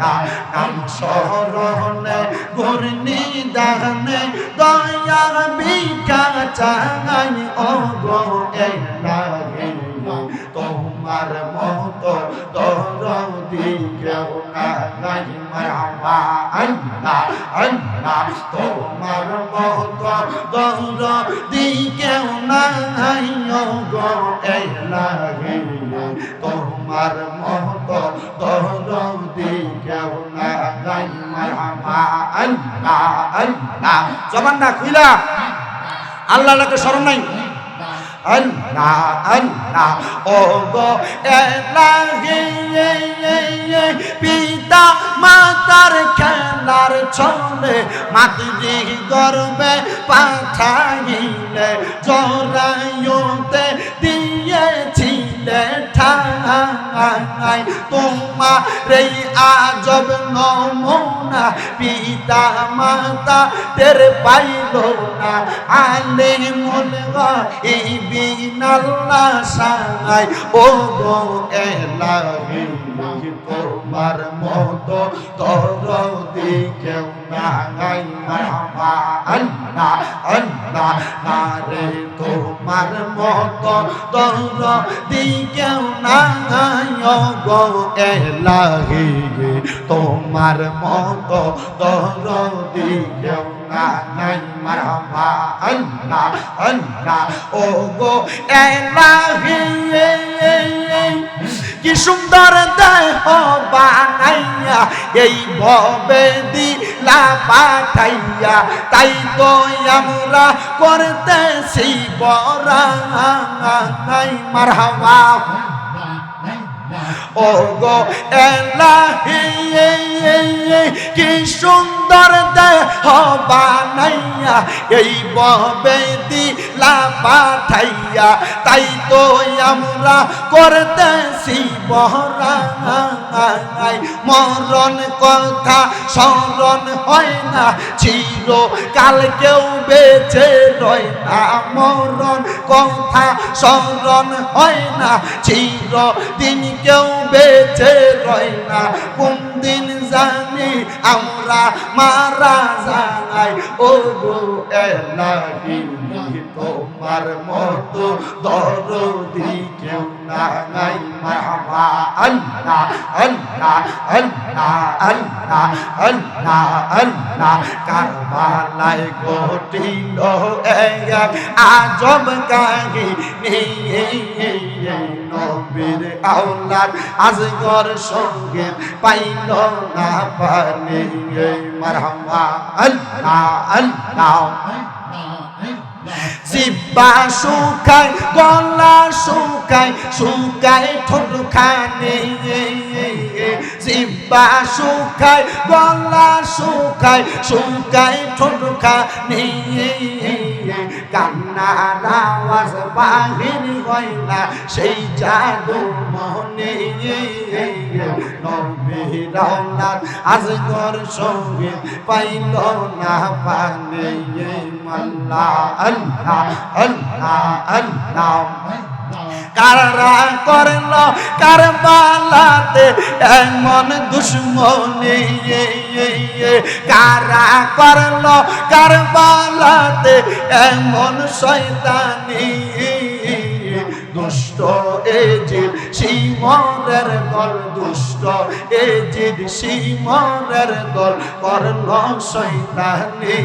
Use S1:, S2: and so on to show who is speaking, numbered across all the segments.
S1: নাম সরণে ঘূর্ণি দাহনে দয়া বিকা চাঙাই ও গো তোমার মত দরদি কেউ নাই মারহাবা আল্লাহ আল্লাহ তোমার মত দরদি কেউ নাই ও গো এ লাগে তোমার মত দরদি কেউ নাই মারহাবা আল্লাহ আল্লাহ। জবানটা খুইলা। আল্লাহকে স্মরণ নাই। আল্লাহ আল্লাহ। ও গো এলাহি পিতা মাতার খেলার চলে মাতৃ গর্বে পাঠাইলে, জরায়ুতে দিয়েছিলে ঠাই তোমার এই আজব নমনা, পিতা মাতা তের পাইল না। আলে মন এই বিনাল্লা সাই ও গো এলাহি তোমার মতো দরদি কেউ নাই মারহাবা আল্লাহ আল্লাহ না রে তোমার মতো দরদি কেউ নাই। গো এলাহি তোমার মতো দরদি কেউ নাই। মারহাবা আল্লাহ আল্লাহ ও গো এলাহি কি সুন্দর দেহ বানাইয়া এই ভবে দিলা পাঠাইয়া, তাই তো আমরা করতেছি বরাই মারহাবা। ও গো এলাহি কি সুন্দর দেহ বানাইয়া এই ববে দিলা পাঠাইয়া, তাই তো আমরা করতেছি বহরাই মরণ কথা স্মরণ হয় না চির কাল কেউ বেঁচে রয় না। মরণ কথা স্মরণ হয় না চির দিন কেউ বেঁচে রয় না। কোন দিন জানি আমরা মারা যাই ও তোমার মতো দরদি কেউ নাই মারহাবা আল্লাহ আল্লাহ আল্লাহ আল্লাহ আল্লাহ আল্লাহ। কারবালায় ঘটিল আজব কাহিনী। নবীর আওলাদ আজগর সঙ্গে পাইল না পানি। মারহাবা আল্লাহ আল্লাহ জিব্বা শুকায় গলা শুকায় শুকায় ঠোঁট খানে জিব্বা শুকায় গলা শুকায় শুকায় ঠোঁট খানে কান্নার আওয়াজ বাহির হয় না সেই জাদু মনে নবীরাওলার আজগর সঙ্গে পাইল না পানে। মাল্লা, আল্লাহ আল্লাহ আল্লাহ। কারা করল কারবালাতে এমন দুশ্মনী? কারা করল কারবালাতে এমন শয়তানি? দুষ্ট এজিদ শিমরের দল দুষ্ট এজিদ শিমরের দল করল শৈতানি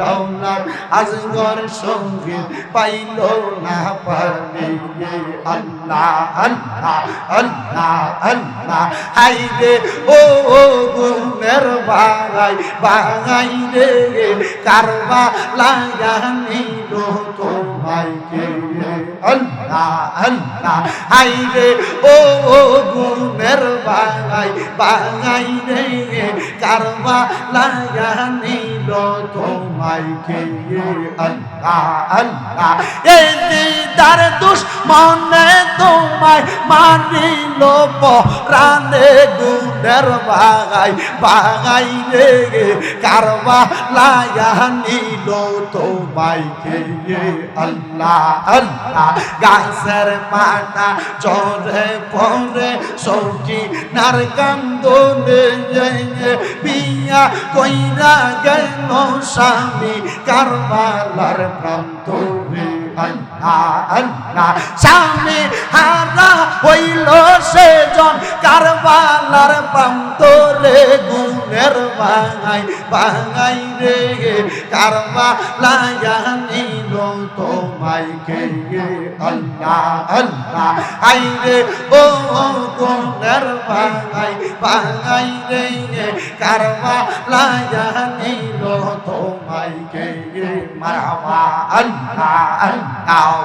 S1: রাউলার আজগর সঙ্গে পাইল না পানি। আল্লাহ আল্লাহ আল্লাহ আল্লাহ হাই রে ও গুণের ভাই ভাই রে কারবা লাগানিল তোমাইকে আল্লাহ আল্লাহ হাই রে ও গুণের ভাই ভাই রে কারবা লাগা নিল তোমাই কে আল্লাহ আল্লাহ। এই দিদার দুশ্মনে তোমায় মানিল পরানে গুণের বাগাই বাগাই রে কারবা লায়া নিল তোমায় কে আল্লাহ আল্লাহ, গাছের পাতা চরে পরে সৌকি নার কান্দনে বিয়া কইরা গেল স্বামী কারবালার প্রান্ত স্বামী হারা হইল সেজন কারবালার প্রান্তরে, গুণের বাঙাই বাঙাই রে। কারবালায়া নিল তোমায় কে আল্লাহ আল্লাহ। আই রে, ও গুণের বাঙাই বাঙাই রে। কারবালায়া নিল তোমায় কে মারহাবা আল্লাহ। 到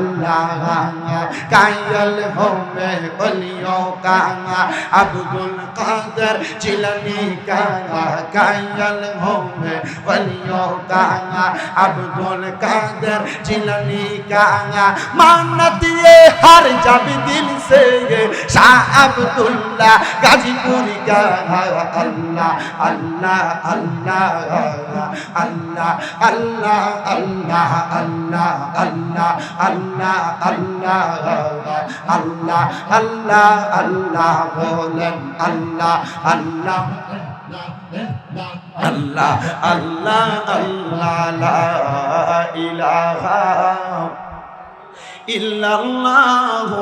S1: الله كاي الهم قليو كانا عبد القادر جلني كانا كاي الهم قليو كانا عبد القادر جلني كانا مانتي هر جب دل আছে শাহ আব্দুল্লাহ গাজীপুর আল্লাহ আল্লাহ আল্লাহ আল্লাহ আল্লাহ আল্লাহ আল্লাহ আল্লাহ আল্লাহ আল্লাহ আল্লাহ আল্লাহ আল্লাহ বলেন আল্লাহ আল্লাহ আল্লাহ আল্লাহ আল্লাহ ইলাহা ইল্লাল্লাহু